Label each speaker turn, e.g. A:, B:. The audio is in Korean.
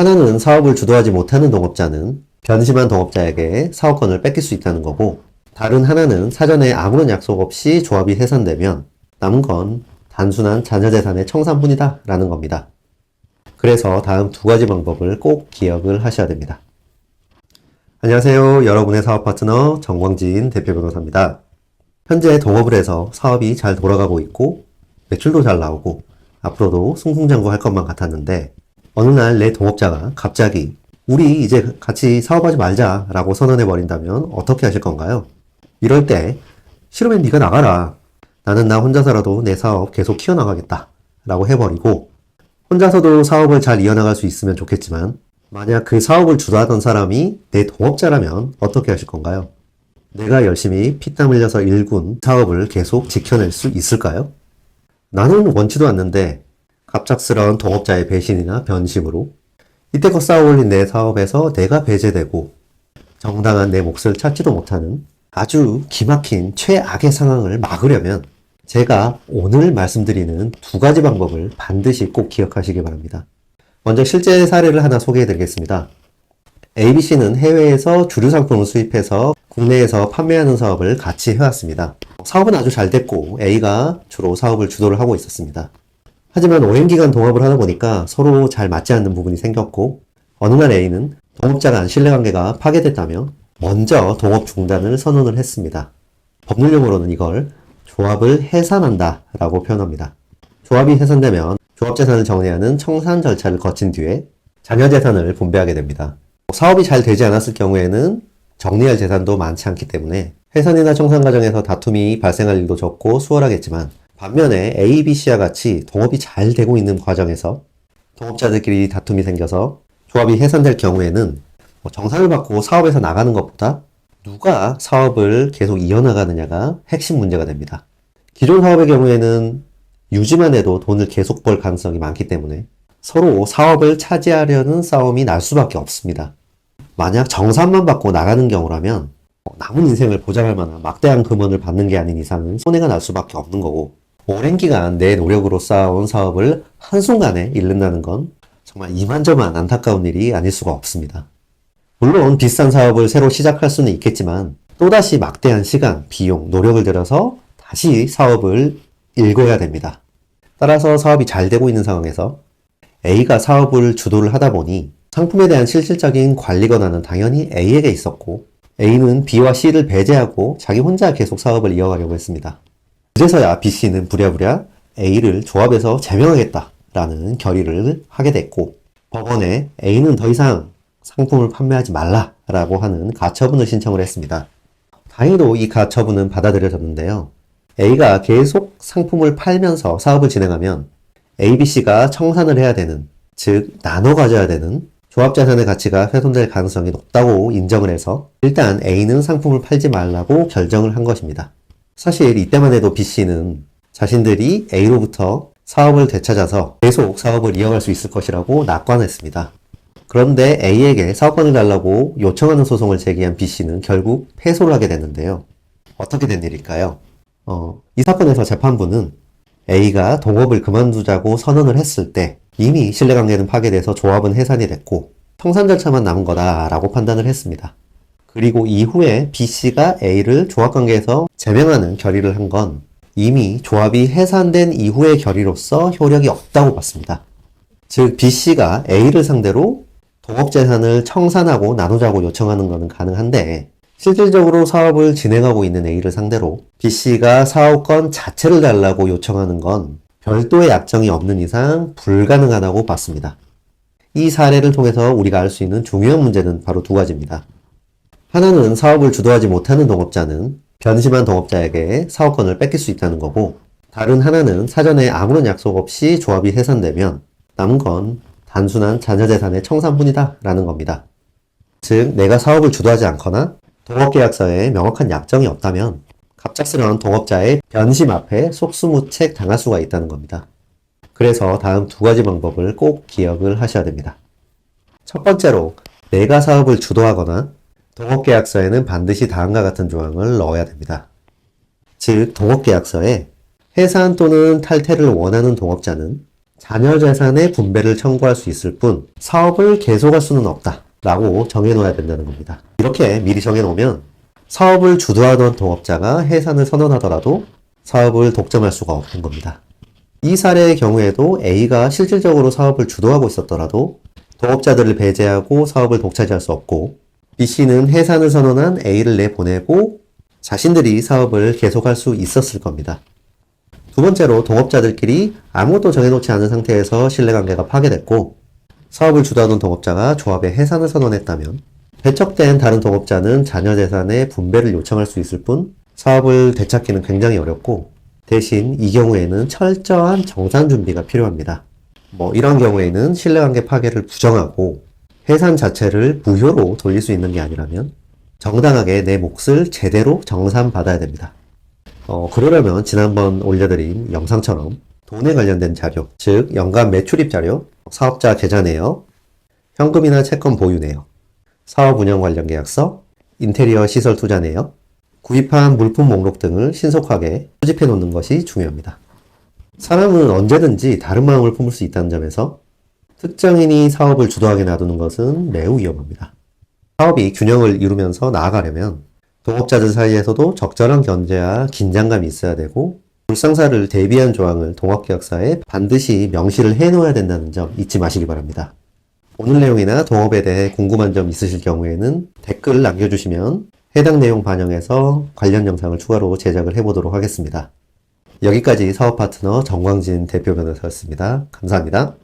A: 하나는 사업을 주도하지 못하는 동업자는 변심한 동업자에게 사업권을 뺏길 수 있다는 거고, 다른 하나는 사전에 아무런 약속 없이 조합이 해산되면 남은 건 단순한 자녀재산의 청산뿐이다 라는 겁니다. 그래서 다음 두 가지 방법을 꼭 기억을 하셔야 됩니다. 안녕하세요. 여러분의 사업 파트너 정광진 대표 변호사입니다. 현재 동업을 해서 사업이 잘 돌아가고 있고 매출도 잘 나오고 앞으로도 승승장구할 것만 같았는데 어느 날 내 동업자가 갑자기 우리 이제 같이 사업하지 말자라고 선언해 버린다면 어떻게 하실 건가요? 이럴 때 싫으면 네가 나가라. 나는 나 혼자서라도 내 사업 계속 키워나가겠다. 라고 해버리고 혼자서도 사업을 잘 이어나갈 수 있으면 좋겠지만 만약 그 사업을 주도하던 사람이 내 동업자라면 어떻게 하실 건가요? 내가 열심히 피땀 흘려서 일군 사업을 계속 지켜낼 수 있을까요? 나는 원치도 않는데 갑작스러운 동업자의 배신이나 변심으로 이때껏 쌓아올린 내 사업에서 내가 배제되고 정당한 내 몫을 찾지도 못하는 아주 기막힌 최악의 상황을 막으려면 제가 오늘 말씀드리는 두 가지 방법을 반드시 꼭 기억하시기 바랍니다. 먼저 실제 사례를 하나 소개해 드리겠습니다. ABC는 해외에서 주류 상품을 수입해서 국내에서 판매하는 사업을 같이 해왔습니다. 사업은 아주 잘 됐고 A가 주로 사업을 주도를 하고 있었습니다. 하지만 오랜 기간 동업을 하다 보니까 서로 잘 맞지 않는 부분이 생겼고 어느 날 A는 동업자 간 신뢰관계가 파괴됐다며 먼저 동업 중단을 선언을 했습니다. 법률 용어로는 이걸 조합을 해산한다 라고 표현합니다. 조합이 해산되면 조합재산을 정리하는 청산 절차를 거친 뒤에 자녀 재산을 분배하게 됩니다. 사업이 잘 되지 않았을 경우에는 정리할 재산도 많지 않기 때문에 해산이나 청산 과정에서 다툼이 발생할 일도 적고 수월하겠지만 반면에 A, B, C와 같이 동업이 잘 되고 있는 과정에서 동업자들끼리 다툼이 생겨서 조합이 해산될 경우에는 뭐 정산을 받고 사업에서 나가는 것보다 누가 사업을 계속 이어나가느냐가 핵심 문제가 됩니다. 기존 사업의 경우에는 유지만 해도 돈을 계속 벌 가능성이 많기 때문에 서로 사업을 차지하려는 싸움이 날 수밖에 없습니다. 만약 정산만 받고 나가는 경우라면 남은 인생을 보장할 만한 막대한 금원을 받는 게 아닌 이상은 손해가 날 수밖에 없는 거고 오랜 기간 내 노력으로 쌓아온 사업을 한순간에 잃는다는 건 정말 이만저만 안타까운 일이 아닐 수가 없습니다. 물론 비싼 사업을 새로 시작할 수는 있겠지만 또다시 막대한 시간, 비용, 노력을 들여서 다시 사업을 읽어야 됩니다. 따라서 사업이 잘 되고 있는 상황에서 A가 사업을 주도를 하다 보니 상품에 대한 실질적인 관리 권한은 당연히 A에게 있었고 A는 B와 C를 배제하고 자기 혼자 계속 사업을 이어가려고 했습니다. 그래서야 B, C는 부랴부랴 A를 조합에서 제명하겠다라는 결의를 하게 됐고 법원에 A는 더 이상 상품을 판매하지 말라라고 하는 가처분을 신청을 했습니다. 다행히도 이 가처분은 받아들여졌는데요. A가 계속 상품을 팔면서 사업을 진행하면 A, B, C가 청산을 해야 되는, 즉 나눠 가져야 되는 조합자산의 가치가 훼손될 가능성이 높다고 인정을 해서 일단 A는 상품을 팔지 말라고 결정을 한 것입니다. 사실 이때만 해도 B, C는 자신들이 A로부터 사업을 되찾아서 계속 사업을 이어갈 수 있을 것이라고 낙관했습니다. 그런데 A에게 사업권을 달라고 요청하는 소송을 제기한 B 씨는 결국 패소를 하게 됐는데요. 어떻게 된 일일까요? 어, 이 사건에서 재판부는 A가 동업을 그만두자고 선언을 했을 때 이미 신뢰관계는 파괴돼서 조합은 해산이 됐고 청산 절차만 남은 거다라고 판단을 했습니다. 그리고 이후에 B 씨가 A를 조합관계에서 제명하는 결의를 한 건 이미 조합이 해산된 이후의 결의로서 효력이 없다고 봤습니다. 즉 B 씨가 A를 상대로 동업재산을 청산하고 나누자고 요청하는 것은 가능한데 실질적으로 사업을 진행하고 있는 A를 상대로 B씨가 사업권 자체를 달라고 요청하는 건 별도의 약정이 없는 이상 불가능하다고 봤습니다. 이 사례를 통해서 우리가 알 수 있는 중요한 문제는 바로 두 가지입니다. 하나는 사업을 주도하지 못하는 동업자는 변심한 동업자에게 사업권을 뺏길 수 있다는 거고 다른 하나는 사전에 아무런 약속 없이 조합이 해산되면 남은 건 단순한 자녀재산의 청산뿐이다 라는 겁니다. 즉, 내가 사업을 주도하지 않거나 동업계약서에 명확한 약정이 없다면 갑작스러운 동업자의 변심 앞에 속수무책 당할 수가 있다는 겁니다. 그래서 다음 두 가지 방법을 꼭 기억을 하셔야 됩니다. 첫 번째로, 내가 사업을 주도하거나 동업계약서에는 반드시 다음과 같은 조항을 넣어야 됩니다. 즉, 동업계약서에 해산 또는 탈퇴를 원하는 동업자는 자녀 재산의 분배를 청구할 수 있을 뿐 사업을 계속할 수는 없다. 라고 정해놓아야 된다는 겁니다. 이렇게 미리 정해놓으면 사업을 주도하던 동업자가 해산을 선언하더라도 사업을 독점할 수가 없는 겁니다. 이 사례의 경우에도 A가 실질적으로 사업을 주도하고 있었더라도 동업자들을 배제하고 사업을 독차지할 수 없고 B씨는 해산을 선언한 A를 내보내고 자신들이 사업을 계속할 수 있었을 겁니다. 두 번째로 동업자들끼리 아무것도 정해놓지 않은 상태에서 신뢰관계가 파괴됐고 사업을 주도하던 동업자가 조합의 해산을 선언했다면 배척된 다른 동업자는 자녀 재산의 분배를 요청할 수 있을 뿐 사업을 되찾기는 굉장히 어렵고 대신 이 경우에는 철저한 정산 준비가 필요합니다. 뭐 이런 경우에는 신뢰관계 파괴를 부정하고 해산 자체를 무효로 돌릴 수 있는 게 아니라면 정당하게 내 몫을 제대로 정산받아야 됩니다. 어, 그러려면 지난번 올려드린 영상처럼 돈에 관련된 자료, 즉 연간 매출입 자료, 사업자 계좌 내역, 현금이나 채권 보유 내역, 사업 운영 관련 계약서, 인테리어 시설 투자 내역, 구입한 물품 목록 등을 신속하게 수집해 놓는 것이 중요합니다. 사람은 언제든지 다른 마음을 품을 수 있다는 점에서 특정인이 사업을 주도하게 놔두는 것은 매우 위험합니다. 사업이 균형을 이루면서 나아가려면 동업자들 사이에서도 적절한 견제와 긴장감이 있어야 되고 불상사를 대비한 조항을 동업계약서에 반드시 명시를 해놓아야 된다는 점 잊지 마시기 바랍니다. 오늘 내용이나 동업에 대해 궁금한 점 있으실 경우에는 댓글 남겨주시면 해당 내용 반영해서 관련 영상을 추가로 제작을 해보도록 하겠습니다. 여기까지 사업 파트너 정광진 대표 변호사였습니다. 감사합니다.